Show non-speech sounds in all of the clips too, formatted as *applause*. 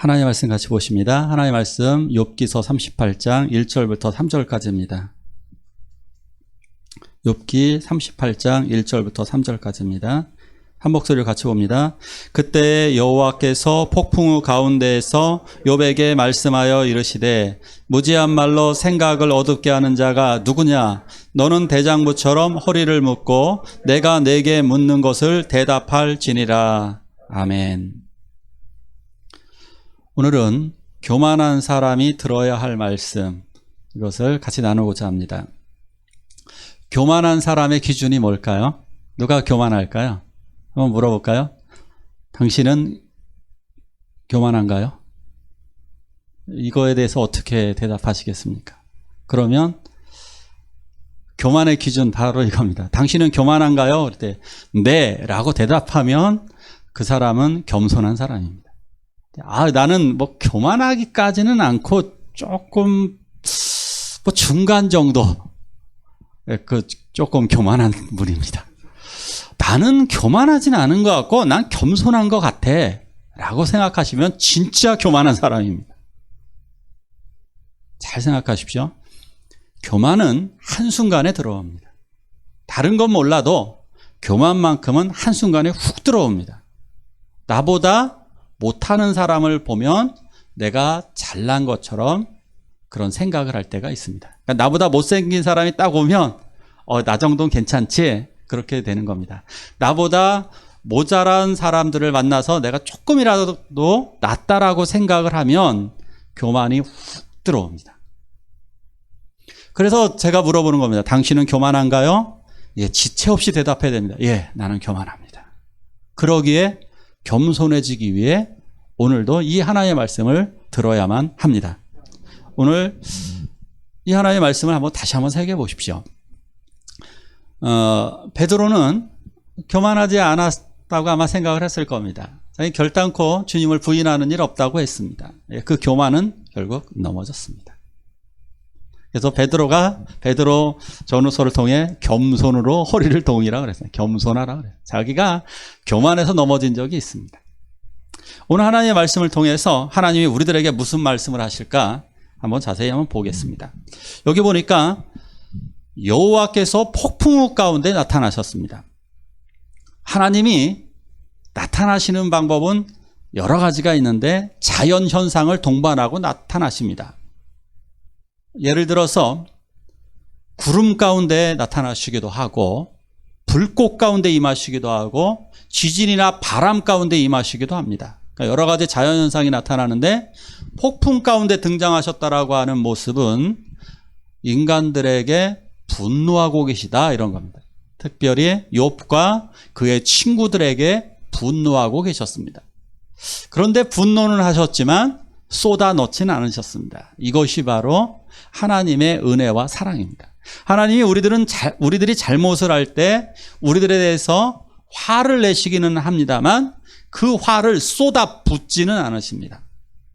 하나님의 말씀 같이 보십니다. 하나님의 말씀 욥기서 38장 1절부터 3절까지입니다. 욥기 38장 1절부터 3절까지입니다. 한 목소리를 같이 봅니다. 그때 여호와께서 폭풍우 가운데에서 욥에게 말씀하여 이르시되 무지한 말로 생각을 어둡게 하는 자가 누구냐 너는 대장부처럼 허리를 묶고 내가 내게 묻는 것을 대답할지니라 아멘. 오늘은 교만한 사람이 들어야 할 말씀 이것을 같이 나누고자 합니다. 교만한 사람의 기준이 뭘까요? 누가 교만할까요? 한번 물어볼까요? 당신은 교만한가요? 이거에 대해서 어떻게 대답하시겠습니까? 그러면 교만의 기준 바로 이겁니다. 당신은 교만한가요? 그럴 때 네, 라고 대답하면 그 사람은 겸손한 사람입니다. 아, 나는 뭐 교만하기까지는 않고 조금 뭐 중간 정도 그 조금 교만한 분입니다. 나는 교만하진 않은 것 같고 난 겸손한 것 같아 라고 생각하시면 진짜 교만한 사람입니다. 잘 생각하십시오. 교만은 한순간에 들어옵니다. 다른 건 몰라도 교만만큼은 한순간에 훅 들어옵니다. 나보다 못하는 사람을 보면 내가 잘난 것처럼 그런 생각을 할 때가 있습니다. 그러니까 나보다 못생긴 사람이 딱 오면 어, 나 정도는 괜찮지? 그렇게 되는 겁니다. 나보다 모자란 사람들을 만나서 내가 조금이라도 낫다라고 생각을 하면 교만이 훅 들어옵니다. 그래서 제가 물어보는 겁니다. 당신은 교만한가요? 예, 지체 없이 대답해야 됩니다. 예, 나는 교만합니다. 그러기에 겸손해지기 위해 오늘도 이 하나의 말씀을 들어야만 합니다. 오늘 이 하나의 말씀을 한번 다시 한번 새겨 보십시오. 어, 베드로는 교만하지 않았다고 아마 생각을 했을 겁니다. 결단코 주님을 부인하는 일 없다고 했습니다. 예, 그 교만은 결국 넘어졌습니다. 그래서 베드로가 베드로 전후서를 통해 겸손으로 허리를 동이라 그랬어요. 겸손하라 그래요. 자기가 교만해서 넘어진 적이 있습니다. 오늘 하나님의 말씀을 통해서 하나님이 우리들에게 무슨 말씀을 하실까 한번 자세히 한번 보겠습니다. 여기 보니까 여호와께서 폭풍우 가운데 나타나셨습니다. 하나님이 나타나시는 방법은 여러 가지가 있는데 자연 현상을 동반하고 나타나십니다. 예를 들어서 구름 가운데 나타나시기도 하고 불꽃 가운데 임하시기도 하고 지진이나 바람 가운데 임하시기도 합니다. 그러니까 여러 가지 자연 현상이 나타나는데 폭풍 가운데 등장하셨다라고 하는 모습은 인간들에게 분노하고 계시다 이런 겁니다. 특별히 욥과 그의 친구들에게 분노하고 계셨습니다. 그런데 분노는 하셨지만 쏟아 넣지는 않으셨습니다. 이것이 바로 하나님의 은혜와 사랑입니다. 하나님이 우리들은 잘, 우리들이 잘못을 할 때 우리들에 대해서 화를 내시기는 합니다만 그 화를 쏟아 붓지는 않으십니다.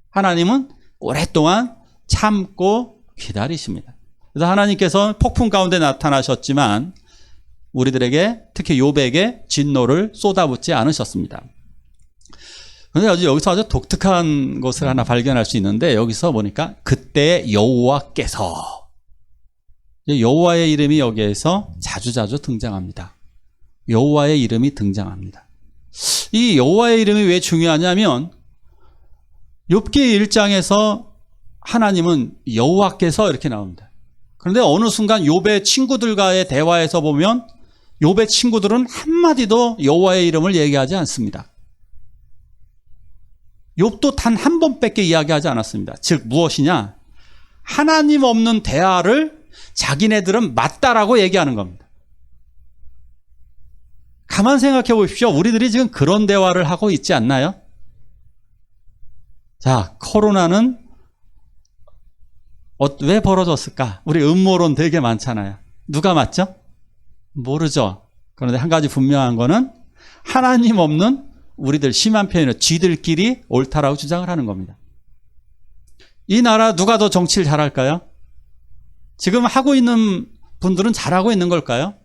하나님은 오랫동안 참고 기다리십니다. 그래서 하나님께서 폭풍 가운데 나타나셨지만 우리들에게 특히 욥에게 진노를 쏟아붓지 않으셨습니다. 그런데 아주 여기서 아주 독특한 것을 하나 발견할 수 있는데 여기서 보니까 그때 여호와께서 여호와의 이름이 여기에서 자주자주 등장합니다. 여호와의 이름이 등장합니다. 이 여호와의 이름이 왜 중요하냐면 욥기 1장에서 하나님은 여호와께서 이렇게 나옵니다. 그런데 어느 순간 욥의 친구들과의 대화에서 보면 욥의 친구들은 한마디도 여호와의 이름을 얘기하지 않습니다. 욥도 단 한 번밖에 이야기하지 않았습니다. 즉 무엇이냐? 하나님 없는 대화를 자기네들은 맞다라고 얘기하는 겁니다. 가만 생각해 보십시오. 우리들이 지금 그런 대화를 하고 있지 않나요? 자, 코로나는 어, 왜 벌어졌을까? 우리 음모론 되게 많잖아요. 누가 맞죠? 모르죠. 그런데 한 가지 분명한 거는 하나님 없는 우리들 심한 표현은 쥐들끼리 옳다라고 주장을 하는 겁니다. 이 나라 누가 더 정치를 잘할까요? 지금 하고 있는 분들은 잘하고 있는 걸까요?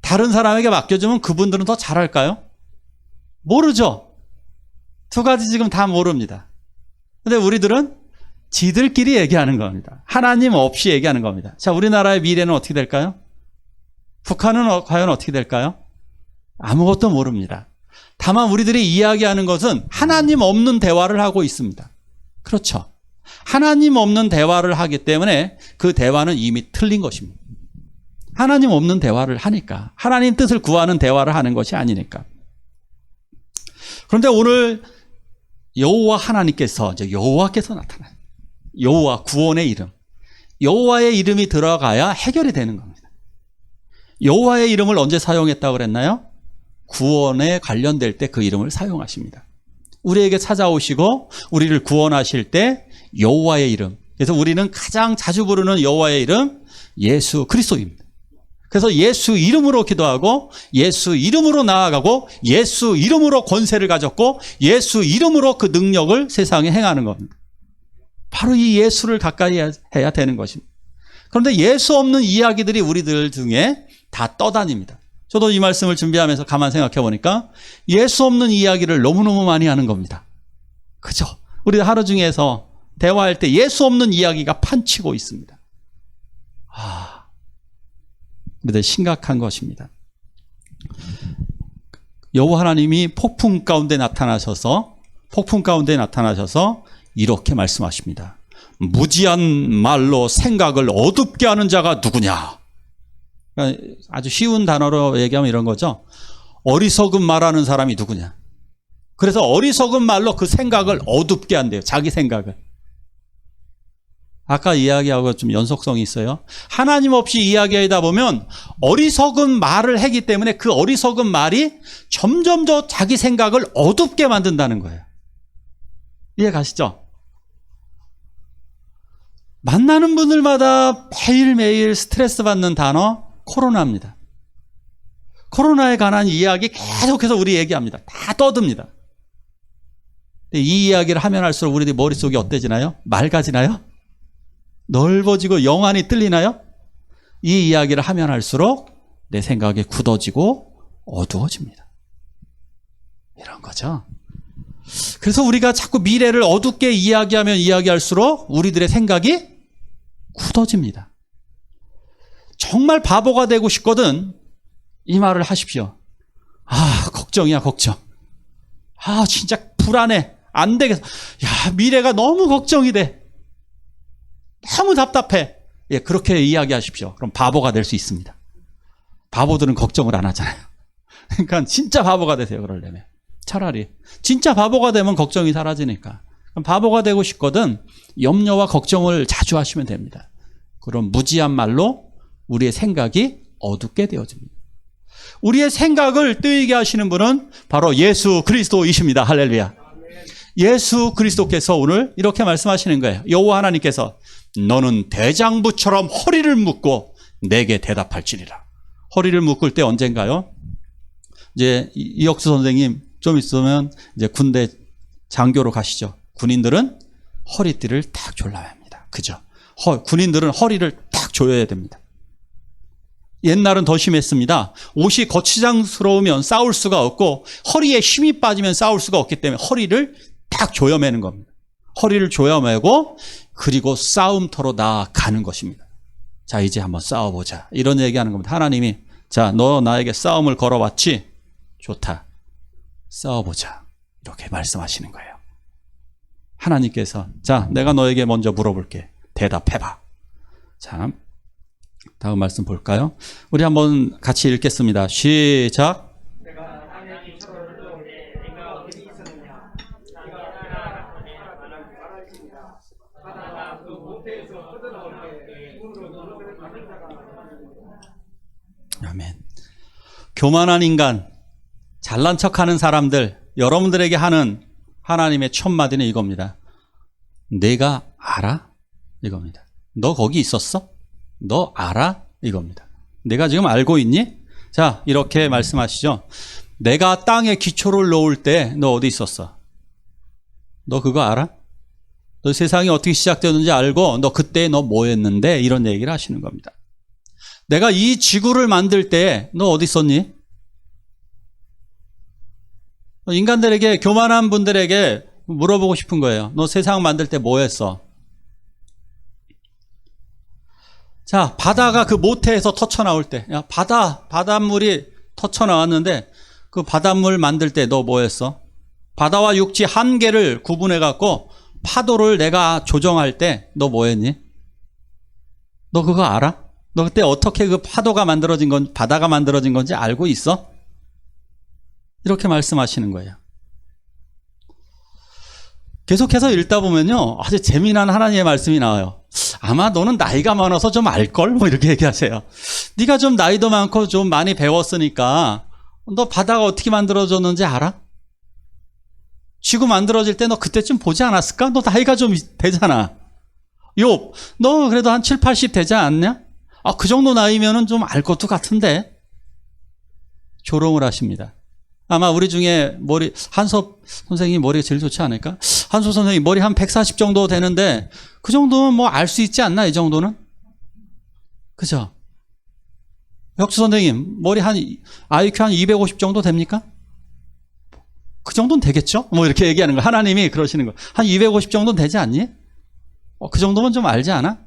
다른 사람에게 맡겨주면 그분들은 더 잘할까요? 모르죠. 두 가지 지금 다 모릅니다. 근데 우리들은 지들끼리 얘기하는 겁니다. 하나님 없이 얘기하는 겁니다. 자, 우리나라의 미래는 어떻게 될까요? 북한은 어- 과연 어떻게 될까요? 아무것도 모릅니다. 다만 우리들이 이야기하는 것은 하나님 없는 대화를 하고 있습니다. 그렇죠. 하나님 없는 대화를 하기 때문에 그 대화는 이미 틀린 것입니다. 하나님 없는 대화를 하니까. 하나님 뜻을 구하는 대화를 하는 것이 아니니까. 그런데 오늘 여호와 하나님께서 이제 여호와께서 나타나요. 여호와 구원의 이름. 여호와의 이름이 들어가야 해결이 되는 겁니다. 여호와의 이름을 언제 사용했다고 그랬나요? 구원에 관련될 때 그 이름을 사용하십니다. 우리에게 찾아오시고 우리를 구원하실 때 여호와의 이름. 그래서 우리는 가장 자주 부르는 여호와의 이름 예수 그리스도입니다. 그래서 예수 이름으로 기도하고 예수 이름으로 나아가고 예수 이름으로 권세를 가졌고 예수 이름으로 그 능력을 세상에 행하는 겁니다. 바로 이 예수를 가까이 해야 되는 것입니다. 그런데 예수 없는 이야기들이 우리들 중에 다 떠다닙니다. 저도 이 말씀을 준비하면서 가만 생각해 보니까 예수 없는 이야기를 너무너무 많이 하는 겁니다. 그죠? 우리 하루 중에서 대화할 때 예수 없는 이야기가 판치고 있습니다. 아, 근데 심각한 것입니다. 여호와 하나님이 폭풍 가운데 나타나셔서 폭풍 가운데 나타나셔서 이렇게 말씀하십니다. 무지한 말로 생각을 어둡게 하는 자가 누구냐? 그러니까 아주 쉬운 단어로 얘기하면 이런 거죠. 어리석은 말하는 사람이 누구냐? 그래서 어리석은 말로 그 생각을 어둡게 한대요. 자기 생각을. 아까 이야기하고 좀 연속성이 있어요. 하나님 없이 이야기하다 보면 어리석은 말을 하기 때문에 그 어리석은 말이 점점 더 자기 생각을 어둡게 만든다는 거예요. 이해 가시죠? 만나는 분들마다 매일매일 스트레스 받는 단어 코로나입니다. 코로나에 관한 이야기 계속해서 우리 얘기합니다. 다 떠듭니다. 이 이야기를 하면 할수록 우리들 머릿속이 어때지나요? 맑아지나요? 넓어지고 영안이 뜰리나요? 이 이야기를 하면 할수록 내 생각이 굳어지고 어두워집니다. 이런 거죠. 그래서 우리가 자꾸 미래를 어둡게 이야기하면 이야기할수록 우리들의 생각이 굳어집니다. 정말 바보가 되고 싶거든 이 말을 하십시오. 아, 걱정이야, 걱정. 아, 진짜 불안해. 안 되겠어. 야, 미래가 너무 걱정이 돼. 너무 답답해. 예, 그렇게 이야기하십시오. 그럼 바보가 될 수 있습니다. 바보들은 걱정을 안 하잖아요. *laughs* 그러니까 진짜 바보가 되세요, 그러려면. 차라리. 진짜 바보가 되면 걱정이 사라지니까. 그럼 바보가 되고 싶거든 염려와 걱정을 자주 하시면 됩니다. 그럼 무지한 말로 우리의 생각이 어둡게 되어집니다. 우리의 생각을 뜨이게 하시는 분은 바로 예수 그리스도이십니다. 할렐루야. 예수 그리스도께서 오늘 이렇게 말씀하시는 거예요. 여호와 하나님께서 너는 대장부처럼 허리를 묶고 내게 대답할지니라. 허리를 묶을 때 언젠가요? 이제 이- 이혁수 선생님 좀 있으면 이제 군대 장교로 가시죠. 군인들은 허리띠를 딱 졸라야 합니다. 그죠? 허- 군인들은 허리를 딱 조여야 됩니다. 옛날은 더 심했습니다. 옷이 거치장스러우면 싸울 수가 없고 허리에 힘이 빠지면 싸울 수가 없기 때문에 허리를 딱 조여매는 겁니다. 허리를 조여매고 그리고 싸움터로 나아가는 것입니다. 자, 이제 한번 싸워보자. 이런 얘기하는 겁니다. 하나님이 자, 너 나에게 싸움을 걸어왔지? 좋다. 싸워보자. 이렇게 말씀하시는 거예요. 하나님께서 자, 내가 너에게 먼저 물어볼게. 대답해봐. 자, 다음 말씀 볼까요? 우리 한번 같이 읽겠습니다. 시작. 아멘. 교만한 인간, 잘난 척하는 사람들, 여러분들에게 하는 하나님의 첫 마디는 이겁니다. 내가 알아? 이겁니다. 너 거기 있었어? 너 알아? 이겁니다. 내가 지금 알고 있니? 자, 이렇게 말씀하시죠. 내가 땅에 기초를 놓을 때 너 어디 있었어? 너 그거 알아? 너 세상이 어떻게 시작되는지 알고 너 그때 너 뭐 했는데? 이런 얘기를 하시는 겁니다. 내가 이 지구를 만들 때 너 어디 있었니? 인간들에게 교만한 분들에게 물어보고 싶은 거예요. 너 세상 만들 때 뭐 했어? 자, 바다가 그 모태에서 터쳐 나올 때, 야, 바다, 바닷물이 터쳐 나왔는데 그 바닷물 만들 때 너 뭐 했어? 바다와 육지 한 개를 구분해 갖고 파도를 내가 조정할 때 너 뭐 했니? 너 그거 알아? 너 그때 어떻게 그 파도가 만들어진 건, 바다가 만들어진 건지 알고 있어? 이렇게 말씀하시는 거예요. 계속해서 읽다 보면요. 아주 재미난 하나님의 말씀이 나와요. 아마 너는 나이가 많아서 좀 알걸? 뭐 이렇게 얘기하세요. 네가 좀 나이도 많고 좀 많이 배웠으니까 너 바다가 어떻게 만들어졌는지 알아? 지구 만들어질 때 너 그때쯤 보지 않았을까? 너 나이가 좀 되잖아. 욥, 너 그래도 한 7, 80 되지 않냐? 아, 그 정도 나이면은 좀 알 것도 같은데. 조롱을 하십니다. 아마 우리 중에 머리, 한섭 선생님 머리가 제일 좋지 않을까? 한섭 선생님 머리 한 140 정도 되는데, 그 정도는 뭐알 수 있지 않나, 이 정도는? 그죠? 혁수 선생님, 머리 한, IQ 한 250 정도 됩니까? 그 정도는 되겠죠? 뭐 이렇게 얘기하는 거. 하나님이 그러시는 거. 한 250 정도는 되지 않니? 어, 그 정도면 좀 알지 않아?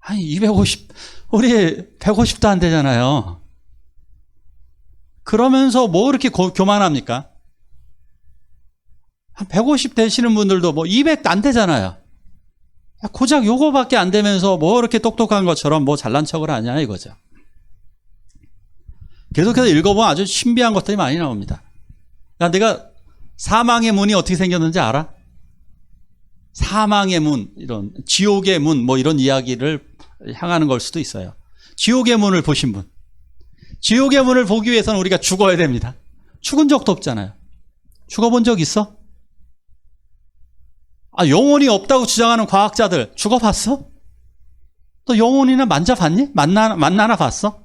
아니, 250, 우리 150도 안 되잖아요. 그러면서 뭐 그렇게 고- 교만합니까? 한 150 되시는 분들도 뭐 200도 안 되잖아요. 야, 고작 요거밖에 안 되면서 뭐 이렇게 똑똑한 것처럼 뭐 잘난 척을 하냐 이거죠. 계속해서 읽어보면 아주 신비한 것들이 많이 나옵니다. 야, 내가 사망의 문이 어떻게 생겼는지 알아? 사망의 문, 이런, 지옥의 문, 뭐 이런 이야기를 향하는 걸 수도 있어요. 지옥의 문을 보신 분. 지옥의 문을 보기 위해서는 우리가 죽어야 됩니다. 죽은 적도 없잖아요. 죽어본 적 있어? 아, 영혼이 없다고 주장하는 과학자들 죽어봤어? 너 영혼이나 만져봤니? 만나, 만나나 봤어?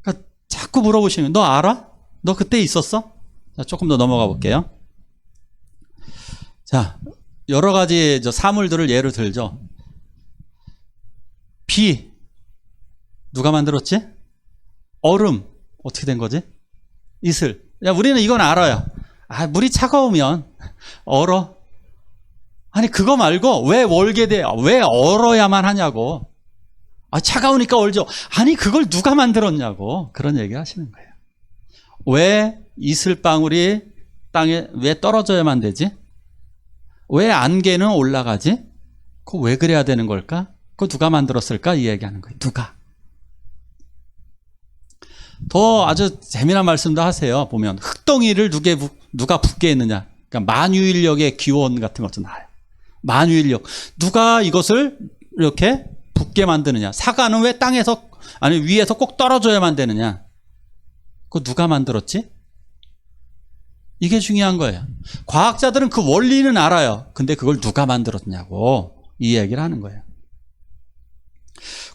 그러니까 자꾸 물어보시면 너 알아? 너 그때 있었어? 자, 조금 더 넘어가 볼게요. 자, 여러 가지 저 사물들을 예를 들죠. 비 누가 만들었지? 얼음 어떻게 된 거지? 이슬. 야, 우리는 이건 알아요. 아, 물이 차가우면 얼어. 아니 그거 말고 왜 월게 돼? 왜 얼어야만 하냐고. 아, 차가우니까 얼죠. 아니 그걸 누가 만들었냐고. 그런 얘기 하시는 거예요. 왜 이슬방울이 땅에 왜 떨어져야만 되지? 왜 안개는 올라가지? 그거 왜 그래야 되는 걸까? 그거 누가 만들었을까? 이 얘기하는 거예요. 누가? 더 아주 재미난 말씀도 하세요. 보면 흙덩이를 누게 부- 누가 붙게 했느냐? 그러니까 만유인력의 기원 같은 것도 나와요. 만유인력 누가 이것을 이렇게 붙게 만드느냐? 사과는 왜 땅에서 아니 위에서 꼭 떨어져야만 되느냐? 그거 누가 만들었지? 이게 중요한 거예요. 과학자들은 그 원리는 알아요. 근데 그걸 누가 만들었냐고 이 얘기를 하는 거예요.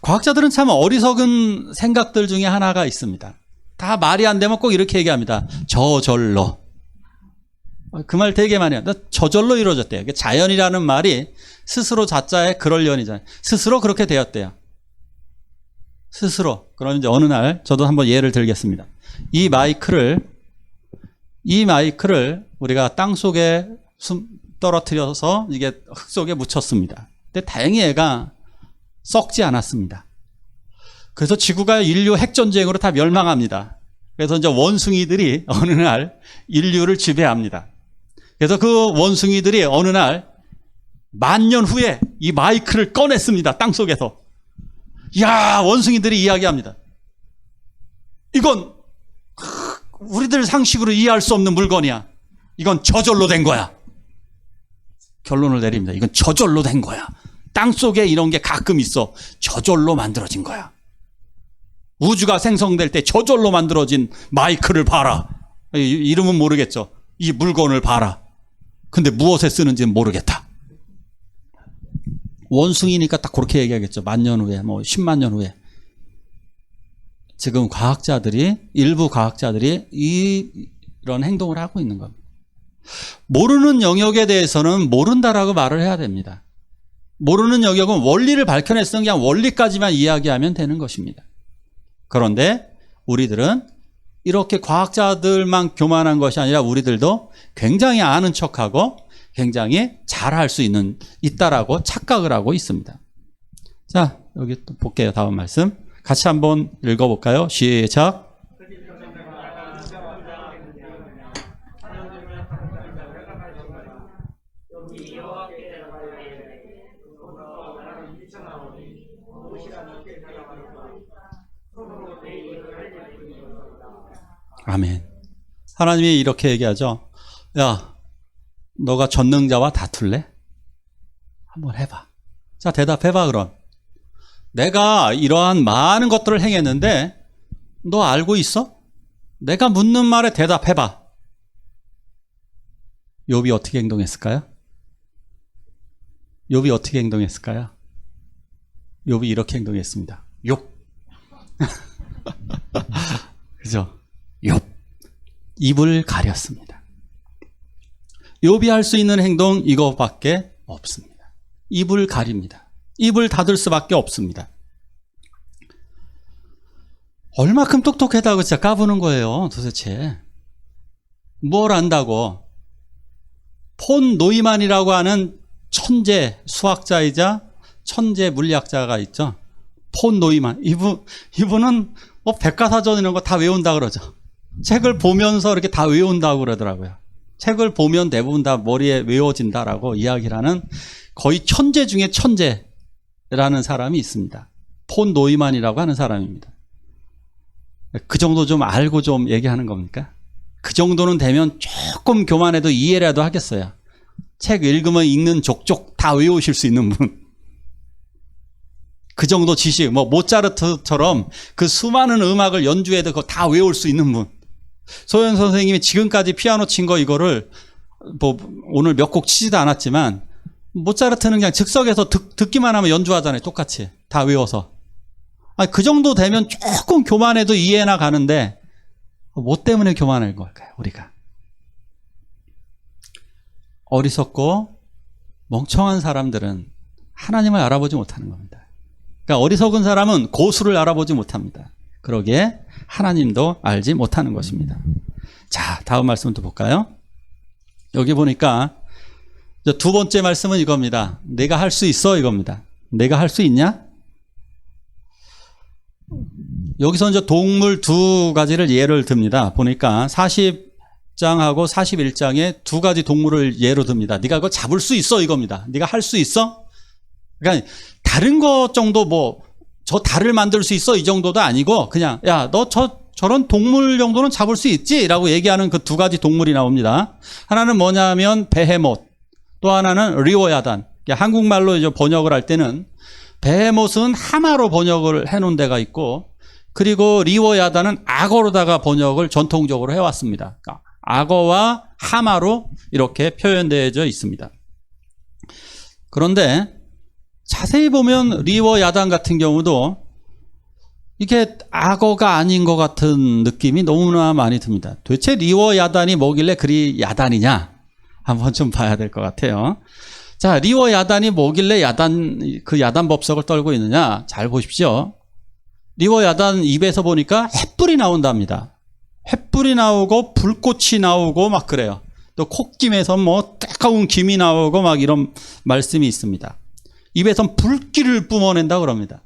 과학자들은 참 어리석은 생각들 중에 하나가 있습니다. 다 말이 안 되면 꼭 이렇게 얘기합니다. 저절로. 그 말 되게 많이 해요. 저절로 이루어졌대요. 자연이라는 말이 스스로 자자의 그럴련이잖아요. 스스로 그렇게 되었대요. 스스로. 그럼 이제 어느 날 저도 한번 예를 들겠습니다. 이 마이크를 이 마이크를 우리가 땅 속에 숨 떨어뜨려서 이게 흙 속에 묻혔습니다. 근데 다행히 얘가 썩지 않았습니다. 그래서 지구가 인류 핵전쟁으로 다 멸망합니다. 그래서 이제 원숭이들이 *laughs* 어느 날 인류를 지배합니다. 그래서 그 원숭이들이 어느 날 만년 후에 이 마이크를 꺼냈습니다. 땅 속에서. 야, 원숭이들이 이야기합니다. 이건 우리들 상식으로 이해할 수 없는 물건이야. 이건 저절로 된 거야. 결론을 내립니다. 이건 저절로 된 거야. 땅 속에 이런 게 가끔 있어. 저절로 만들어진 거야. 우주가 생성될 때 저절로 만들어진 마이크를 봐라. 이- 이름은 모르겠죠. 이 물건을 봐라. 근데 무엇에 쓰는지는 모르겠다. 원숭이니까 딱 그렇게 얘기하겠죠. 만년 후에, 뭐 10만 년 후에. 지금 과학자들이, 일부 과학자들이 이, 이런 행동을 하고 있는 겁니다. 모르는 영역에 대해서는 모른다라고 말을 해야 됩니다. 모르는 영역은 원리를 밝혀냈으면 그냥 원리까지만 이야기하면 되는 것입니다. 그런데 우리들은 이렇게 과학자들만 교만한 것이 아니라 우리들도 굉장히 아는 척하고 굉장히 잘할 수 있는 있다라고 착각을 하고 있습니다. 자, 여기 또 볼게요. 다음 말씀. 같이 한번 읽어 볼까요? 시작. 아멘. 하나님이 이렇게 얘기하죠. 야, 너가 전능자와 다툴래? 한번 해봐. 자, 대답해봐, 그럼. 내가 이러한 많은 것들을 행했는데, 너 알고 있어? 내가 묻는 말에 대답해봐. 욥이 어떻게 행동했을까요? 욥이 어떻게 행동했을까요? 욥이 이렇게 행동했습니다. 욕. *laughs* 그죠? 욥. 입을 가렸습니다. 욥이 할 수 있는 행동 이거밖에 없습니다. 입을 가립니다. 입을 닫을 수밖에 없습니다. 얼마큼 똑똑하다고 진짜 까부는 거예요, 도대체. 뭘 안다고. 폰 노이만이라고 하는 천재 수학자이자 천재 물리학자가 있죠. 폰 노이만. 이분, 이분은 뭐 백과사전 이런 거 다 외운다 그러죠. 책을 보면서 이렇게 다 외운다고 그러더라고요. 책을 보면 대부분 다 머리에 외워진다라고 이야기를 하는 거의 천재 중에 천재라는 사람이 있습니다. 폰 노이만이라고 하는 사람입니다. 그 정도 좀 알고 좀 얘기하는 겁니까? 그 정도는 되면 조금 교만해도 이해라도 하겠어요. 책 읽으면 읽는 족족 다 외우실 수 있는 분. 그 정도 지식, 뭐 모차르트처럼 그 수많은 음악을 연주해도 그거 다 외울 수 있는 분. 소연 선생님이 지금까지 피아노 친 거 이거를 뭐 오늘 몇 곡 치지도 않았지만 모차르트는 그냥 즉석에서 듣, 듣기만 하면 연주하잖아요. 똑같이 다 외워서. 아니, 그 정도 되면 조금 교만해도 이해나 가는데 뭐 때문에 교만할 걸까요? 우리가 어리석고 멍청한 사람들은 하나님을 알아보지 못하는 겁니다. 그러니까 어리석은 사람은 고수를 알아보지 못합니다. 그러기에 하나님도 알지 못하는 것입니다. 자, 다음 말씀 또 볼까요? 여기 보니까 두 번째 말씀은 이겁니다. 내가 할 수 있어 이겁니다. 내가 할 수 있냐? 여기서 이제 동물 두 가지를 예를 듭니다. 보니까 40장하고 41장에 두 가지 동물을 예로 듭니다. 네가 그거 잡을 수 있어 이겁니다. 네가 할 수 있어? 그러니까 다른 것 정도 뭐 저 달을 만들 수 있어 이 정도도 아니고 그냥 야 너 저 저런 동물 정도는 잡을 수 있지라고 얘기하는 그 두 가지 동물이 나옵니다. 하나는 뭐냐면 베헤못, 또 하나는 리오야단. 한국말로 이제 번역을 할 때는 베헤못은 하마로 번역을 해놓은 데가 있고 그리고 리오야단은 악어로다가 번역을 전통적으로 해왔습니다. 그러니까 악어와 하마로 이렇게 표현되어져 있습니다. 그런데 자세히 보면 리워 야단 같은 경우도 이게 악어가 아닌 것 같은 느낌이 너무나 많이 듭니다. 도대체 리워 야단이 뭐길래 그리 야단이냐? 한번 좀 봐야 될 것 같아요. 자, 리워 야단이 뭐길래 야단, 그 야단 법석을 떨고 있느냐? 잘 보십시오. 리워 야단 입에서 보니까 햇불이 나온답니다. 햇불이 나오고 불꽃이 나오고 막 그래요. 또 콧김에서 뭐 따가운 김이 나오고 막 이런 말씀이 있습니다. 입에선 불길을 뿜어낸다 그럽니다.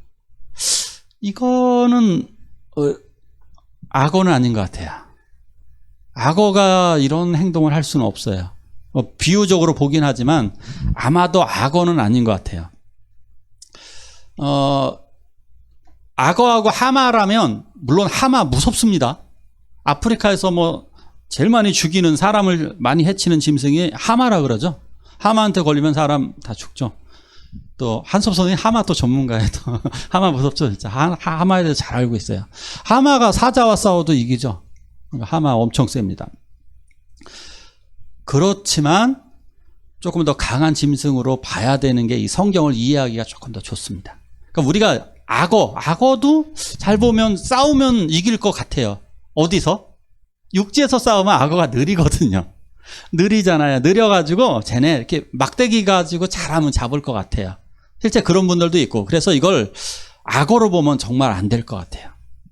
이거는 어, 악어는 아닌 것 같아요. 악어가 이런 행동을 할 수는 없어요. 어, 비유적으로 보긴 하지만 아마도 악어는 아닌 것 같아요. 어, 악어하고 하마라면 물론 하마 무섭습니다. 아프리카에서 뭐 제일 많이 죽이는 사람을 많이 해치는 짐승이 하마라 그러죠. 하마한테 걸리면 사람 다 죽죠. 또 한섭 선생님 하마 또 전문가예요. 또 *laughs* 하마 무섭죠, 진짜. 하, 하마에 대해서 잘 알고 있어요. 하마가 사자와 싸워도 이기죠. 그러니까 하마 엄청 셉니다. 그렇지만 조금 더 강한 짐승으로 봐야 되는 게 이 성경을 이해하기가 조금 더 좋습니다. 그러니까 우리가 악어, 악어도 잘 보면 싸우면 이길 것 같아요. 어디서? 육지에서 싸우면 악어가 느리거든요. 느리잖아요. 느려가지고 쟤네 이렇게 막대기 가지고 잘하면 잡을 것 같아요. 실제 그런 분들도 있고 그래서 이걸 악어로 보면 정말 안 될 것 같아요.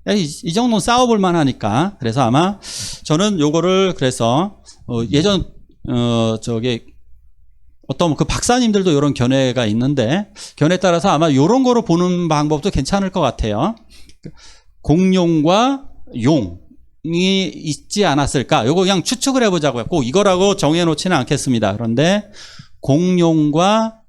야, 이, 이 정도는 싸워볼 만하니까. 그래서 아마 저는 요거를 그래서 어, 예전 어 저기 어떤 그 박사님들도 이런 견해가 있는데 견해에 따라서 아마 이런 거로 보는 방법도 괜찮을 것 같아요. 공룡과 용 이 있지 않았을까? 요거 그냥 추측을 해보자고요. 꼭 이거라고 정해놓지는 않겠습니다. 그런데 공룡과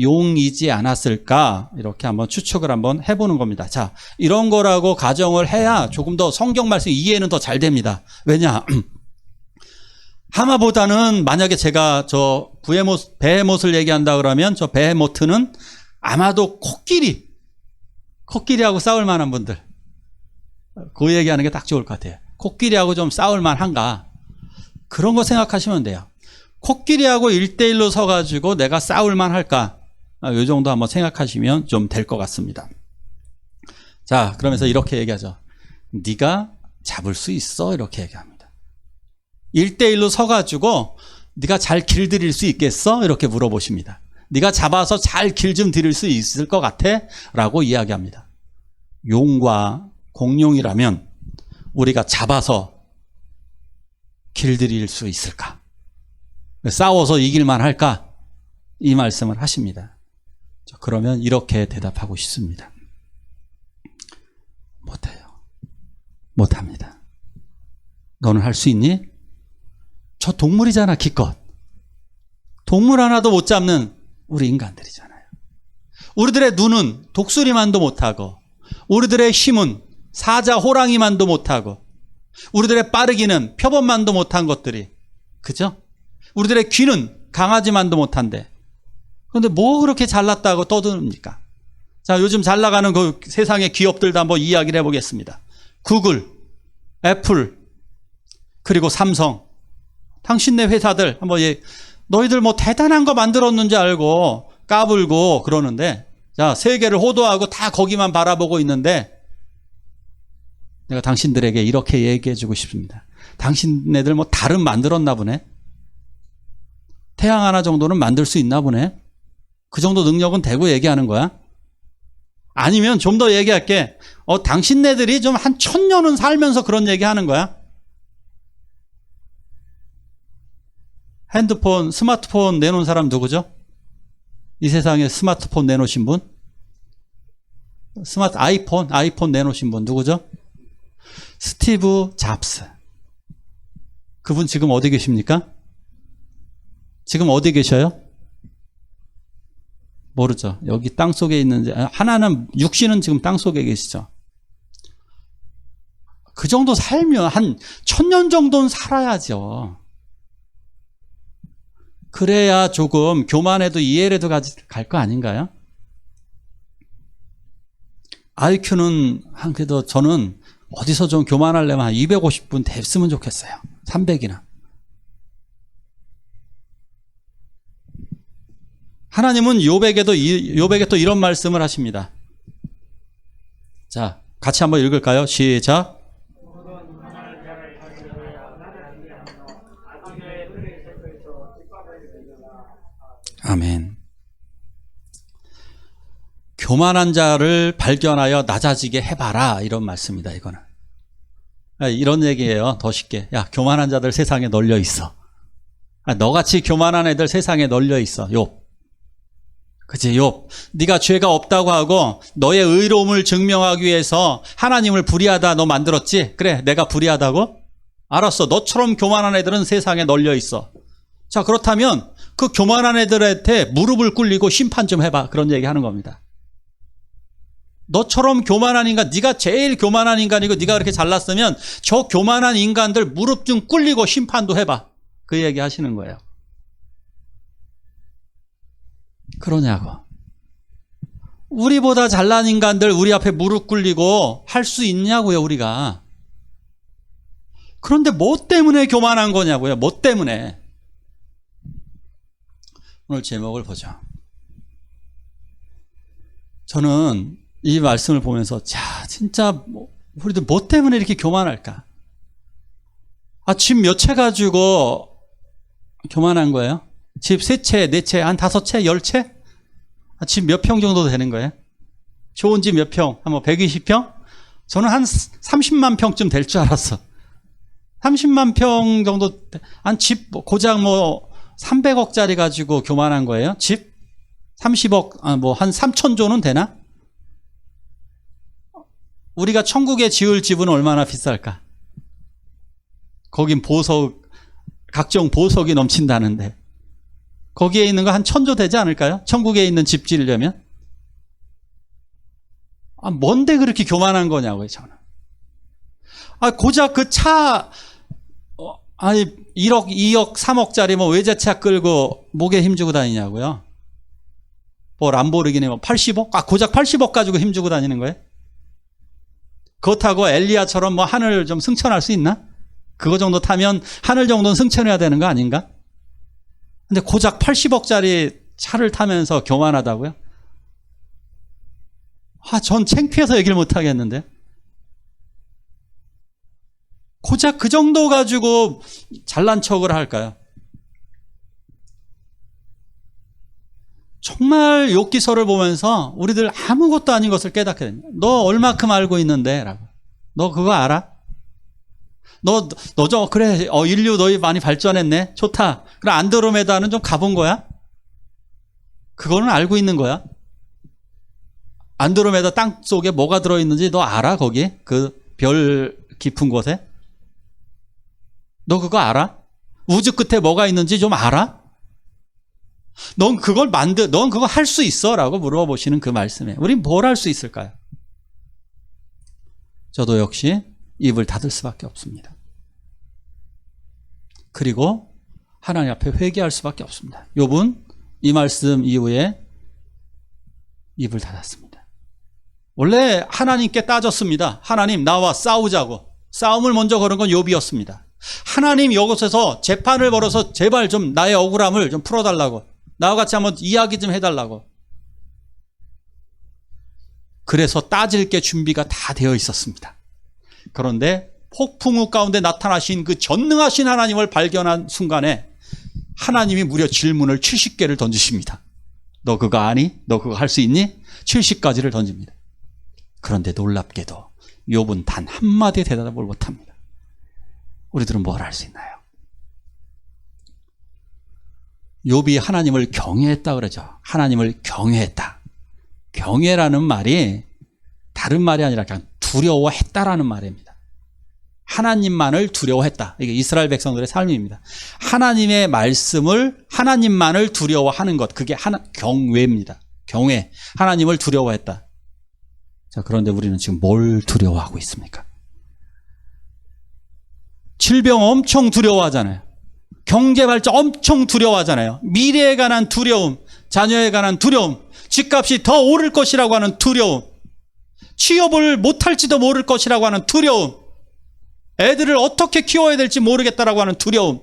용이지 않았을까? 이렇게 한번 추측을 한번 해보는 겁니다. 자, 이런 거라고 가정을 해야 조금 더 성경 말씀 이해는 더 잘 됩니다. 왜냐? *clears throat* 하마보다는 만약에 제가 저 부에못, 베헤못을 얘기한다 그러면 저 베헤모트는 아마도 코끼리, 코끼리하고 싸울 만한 분들. 그 얘기하는 게 딱 좋을 것 같아요. 코끼리하고 좀 싸울 만한가. 그런 거 생각하시면 돼요. 코끼리하고 1대1로 서가지고 내가 싸울 만할까. 아, 요 정도 한번 생각하시면 좀 될 것 같습니다. 자, 그러면서 이렇게 얘기하죠. 네가 잡을 수 있어. 이렇게 얘기합니다. 1대1로 서가지고 네가 잘 길들일 수 있겠어? 이렇게 물어보십니다. 네가 잡아서 잘 길 좀 들일 수 있을 것 같아? 라고 이야기합니다. 용과 공룡이라면 우리가 잡아서 길들일 수 있을까? 싸워서 이길만 할까? 이 말씀을 하십니다. 그러면 이렇게 대답하고 싶습니다. 못해요. 못합니다. 너는 할 수 있니? 저 동물이잖아, 기껏. 동물 하나도 못 잡는 우리 인간들이잖아요. 우리들의 눈은 독수리만도 못하고, 우리들의 힘은 사자 호랑이만도 못하고, 우리들의 빠르기는 표범만도 못한 것들이, 그죠? 우리들의 귀는 강아지만도 못한데, 그런데 뭐 그렇게 잘났다고 떠드니까? 자, 요즘 잘 나가는 그 세상의 기업들도 한번 이야기를 해보겠습니다. 구글, 애플, 그리고 삼성. 당신네 회사들 한번 예, 너희들 뭐 대단한 거 만들었는지 알고 까불고 그러는데 자, 세계를 호도하고 다 거기만 바라보고 있는데 내가 당신들에게 이렇게 얘기해 주고 싶습니다. 당신네들 뭐 다른 만들었나 보네. 태양 하나 정도는 만들 수 있나 보네. 그 정도 능력은 되고 얘기하는 거야. 아니면 좀 더 얘기할게. 어, 당신네들이 좀 한 천년은 살면서 그런 얘기 하는 거야. 핸드폰, 스마트폰 내놓은 사람 누구죠? 이 세상에 스마트폰 내놓으신 분? 스마트, 아이폰, 아이폰 내놓으신 분 누구죠? 스티브 잡스. 그분 지금 어디 계십니까? 지금 어디 계셔요? 모르죠. 여기 땅 속에 있는지, 하나는, 육신은 지금 땅 속에 계시죠. 그 정도 살면 한 천년 정도는 살아야죠. 그래야 조금 교만해도 이해라도 갈 거 아닌가요? IQ는 한 그래도 저는 어디서 좀 교만하려면 한 250분 됐으면 좋겠어요. 300이나. 하나님은 요백에도 요백에 또 이런 말씀을 하십니다. 자, 같이 한번 읽을까요? 시작. 아멘. 교만한 자를 발견하여 낮아지게 해봐라. 이런 말씀이다, 이거는. 아, 이런 얘기예요. 더 쉽게. 야, 교만한 자들 세상에 널려 있어. 아, 너같이 교만한 애들 세상에 널려 있어. 욥. 그치, 욥. 네가 죄가 없다고 하고 너의 의로움을 증명하기 위해서 하나님을 불의하다 너 만들었지? 그래, 내가 불의하다고? 알았어. 너처럼 교만한 애들은 세상에 널려 있어. 자, 그렇다면 그 교만한 애들한테 무릎을 꿇리고 심판 좀 해봐. 그런 얘기 하는 겁니다. 너처럼 교만한 인간, 네가 제일 교만한 인간이고 네가 그렇게 잘났으면 저 교만한 인간들 무릎 좀 꿇리고 심판도 해봐. 그 얘기 하시는 거예요. 그러냐고. 우리보다 잘난 인간들 우리 앞에 무릎 꿇리고 할 수 있냐고요, 우리가. 그런데 뭐 때문에 교만한 거냐고요, 뭐 때문에. 오늘 제목을 보죠. 저는 이 말씀을 보면서, 자, 진짜, 뭐, 우리들 뭐 때문에 이렇게 교만할까? 아, 집 몇 채 가지고 교만한 거예요? 집 세 채, 네 채, 한 다섯 채, 열 채? 아, 집 몇 평 정도 되는 거예요? 좋은 집 몇 평? 한뭐 120평? 저는 한 30만 평쯤 될 줄 알았어. 30만 평 정도, 한 집, 고작 뭐, 300억짜리 가지고 교만한 거예요? 집? 30억, 아, 뭐, 한 3천조는 되나? 우리가 천국에 지을 집은 얼마나 비쌀까? 거긴 보석, 각종 보석이 넘친다는데. 거기에 있는 거 한 천조 되지 않을까요? 천국에 있는 집 지으려면? 아, 뭔데 그렇게 교만한 거냐고요, 저는. 아, 고작 그 차, 어, 아니, 1억, 2억, 3억짜리 뭐 외제차 끌고 목에 힘주고 다니냐고요? 뭐 람보르기니 뭐 80억? 아, 고작 80억 가지고 힘주고 다니는 거예요? 그렇다고 엘리야처럼 뭐 하늘 좀 승천할 수 있나? 그거 정도 타면 하늘 정도는 승천해야 되는 거 아닌가? 근데 고작 80억짜리 차를 타면서 교만하다고요? 아, 전 창피해서 얘기를 못 하겠는데. 고작 그 정도 가지고 잘난 척을 할까요? 정말 욥기서를 보면서 우리들 아무것도 아닌 것을 깨닫게 됩니다. 너 얼마큼 알고 있는데? 라고. 너 그거 알아? 너, 너 저, 그래, 어, 인류 너희 많이 발전했네? 좋다. 그럼 안드로메다는 좀 가본 거야? 그거는 알고 있는 거야? 안드로메다 땅 속에 뭐가 들어있는지 너 알아, 거기? 그 별 깊은 곳에? 너 그거 알아? 우주 끝에 뭐가 있는지 좀 알아? 넌 그걸 만들, 넌 그거 할 수 있어? 라고 물어보시는 그 말씀에. 우린 뭘 할 수 있을까요? 저도 역시 입을 닫을 수밖에 없습니다. 그리고 하나님 앞에 회개할 수밖에 없습니다. 욥은 이 말씀 이후에 입을 닫았습니다. 원래 하나님께 따졌습니다. 하나님 나와 싸우자고. 싸움을 먼저 걸은 건 욥이었습니다. 하나님 이곳에서 재판을 벌어서 제발 좀 나의 억울함을 좀 풀어달라고. 나와 같이 한번 이야기 좀 해달라고. 그래서 따질 게 준비가 다 되어 있었습니다. 그런데 폭풍우 가운데 나타나신 그 전능하신 하나님을 발견한 순간에 하나님이 무려 질문을 70개를 던지십니다. 너 그거 아니? 너 그거 할 수 있니? 70가지를 던집니다. 그런데 놀랍게도 욥은 단 한마디 대답을 못합니다. 우리들은 뭘 할 수 있나요? 욥이 하나님을 경외했다 그러죠. 하나님을 경외했다. 경외라는 말이 다른 말이 아니라 그냥 두려워했다라는 말입니다. 하나님만을 두려워했다. 이게 이스라엘 백성들의 삶입니다. 하나님의 말씀을 하나님만을 두려워하는 것. 그게 하나, 경외입니다. 경외. 하나님을 두려워했다. 자, 그런데 우리는 지금 뭘 두려워하고 있습니까? 질병 엄청 두려워하잖아요. 경제 발전 엄청 두려워하잖아요. 미래에 관한 두려움, 자녀에 관한 두려움, 집값이 더 오를 것이라고 하는 두려움, 취업을 못할지도 모를 것이라고 하는 두려움, 애들을 어떻게 키워야 될지 모르겠다라고 하는 두려움,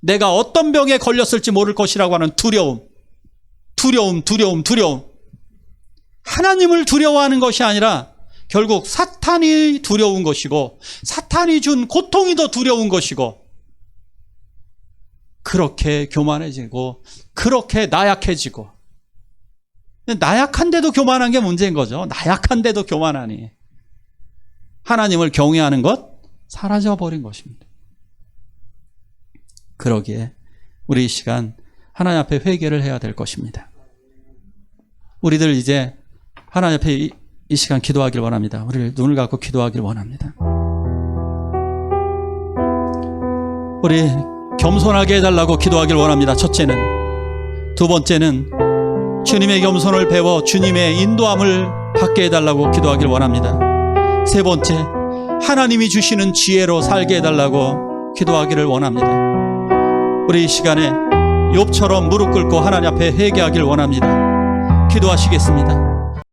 내가 어떤 병에 걸렸을지 모를 것이라고 하는 두려움, 두려움, 두려움, 두려움. 하나님을 두려워하는 것이 아니라 결국 사탄이 두려운 것이고, 사탄이 준 고통이 더 두려운 것이고, 그렇게 교만해지고 그렇게 나약해지고 나약한데도 교만한 게 문제인 거죠. 나약한데도 교만하니 하나님을 경외하는 것 사라져 버린 것입니다. 그러기에 우리 이 시간 하나님 앞에 회개를 해야 될 것입니다. 우리들 이제 하나님 앞에 이, 이 시간 기도하길 원합니다. 우리를 눈을 감고 기도하길 원합니다. 우리 겸손하게 해달라고 기도하길 원합니다. 첫째는. 두 번째는 주님의 겸손을 배워 주님의 인도함을 받게 해달라고 기도하길 원합니다. 세 번째, 하나님이 주시는 지혜로 살게 해달라고 기도하기를 원합니다. 우리 이 시간에 욥처럼 무릎 꿇고 하나님 앞에 회개하길 원합니다. 기도하시겠습니다.